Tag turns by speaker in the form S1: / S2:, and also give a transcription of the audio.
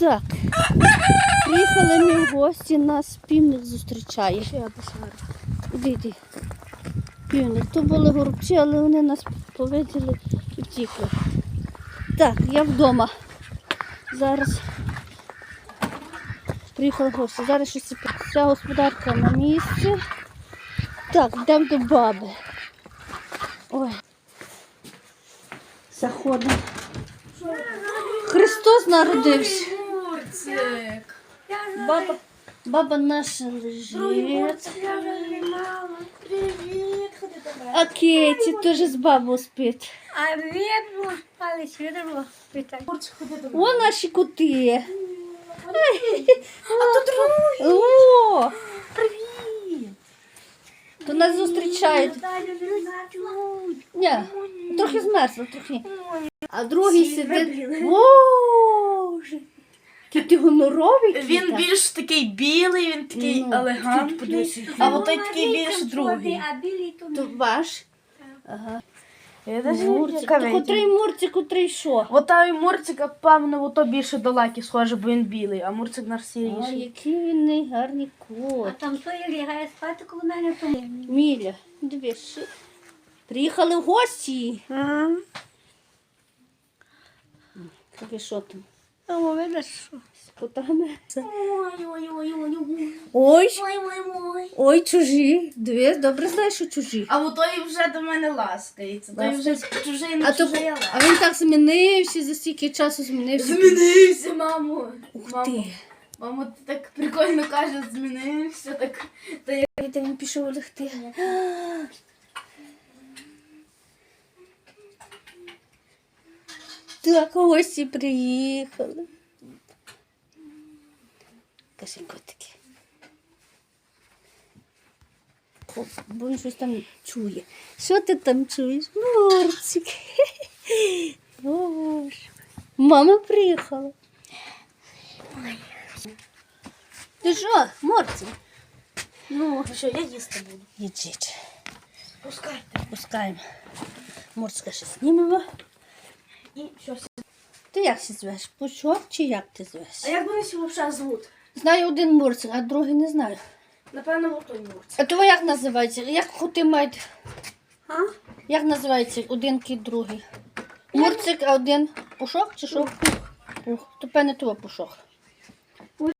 S1: Так. Приїхали ми в гості, нас півник зустрічає. Іди, іди. Півник. То були горобці, але вони нас повиділи і втікли. Так, я вдома. Зараз приїхала в гості. Зараз щось вся господарка на місці. Так, йдемо до баби. Ой. Заходимо. Христос народився.
S2: Мурцик.
S1: Баба, баба наша лежить.
S2: Привіт, ходи мене.
S1: А Кеті теж з бабою спить.
S3: А питання.
S2: Ходи до мене.
S1: О, наші коти.
S2: А тут другий.
S1: О,
S2: Привіт.
S1: то нас зустрічають. Ні, трохи змерзла, трохи. А другий сидить. Боже. Ти гоноровий?
S2: Він більш такий білий, він такий
S1: Ну,
S2: елегантний. А от той такий більш другий.
S3: А білий то
S1: То ваш? Ага.
S2: Я навіть
S1: Мурцик. То котрий мурцик, котрий що?
S2: От той Мурцик, певно, ото більше до лаки схоже, бо він білий, а Мурцик наш
S1: А,
S2: сіріший.
S1: який він не гарний
S3: А
S1: кот.
S3: там той лягає спати коло мене, то
S1: Міля, дивись. що- Приїхали в гості. Тобі що там?
S3: О, видиш, що?
S1: З котами?
S2: Ой-ой-ой-ой.
S1: Ой,
S2: Ой-ой-ой.
S1: чужі. Дивись, добре знаєш, що чужі.
S2: А от той вже до мене ласкається. Той вже чужий
S1: А,
S2: не
S1: то,
S2: чужий,
S1: а він так змінився, за стільки часу змінився.
S2: Змінився, мамо.
S1: Ух
S2: Мамо,
S1: ти.
S2: мамо, ти так прикольно кажеш, змінився, так. Та я
S1: він пішов лягти? Так, гості приїхали. Кажи, котики. Хоп, бо він щось там чує. Що ти там чуєш? Морцик. Боже. Мама приїхала. Ти що, Морцик? Ну,
S2: що, я їсти буду.
S1: їдіть.
S2: Пускайте.
S1: Пускаємо. Морська ще знімемо.
S2: І все.
S1: Ти як це звеш? Пучок чи як ти звеш?
S2: А як вони всі взагалі звуть?
S1: Знаю один мурцик, а другий не знаю.
S2: Напевно, той Мурцик.
S1: А то як називається? Як хоти мають?
S3: А?
S1: Як називається один кіт другий? Мурцик, а один пушок чи що? Пух. То певне того пушок.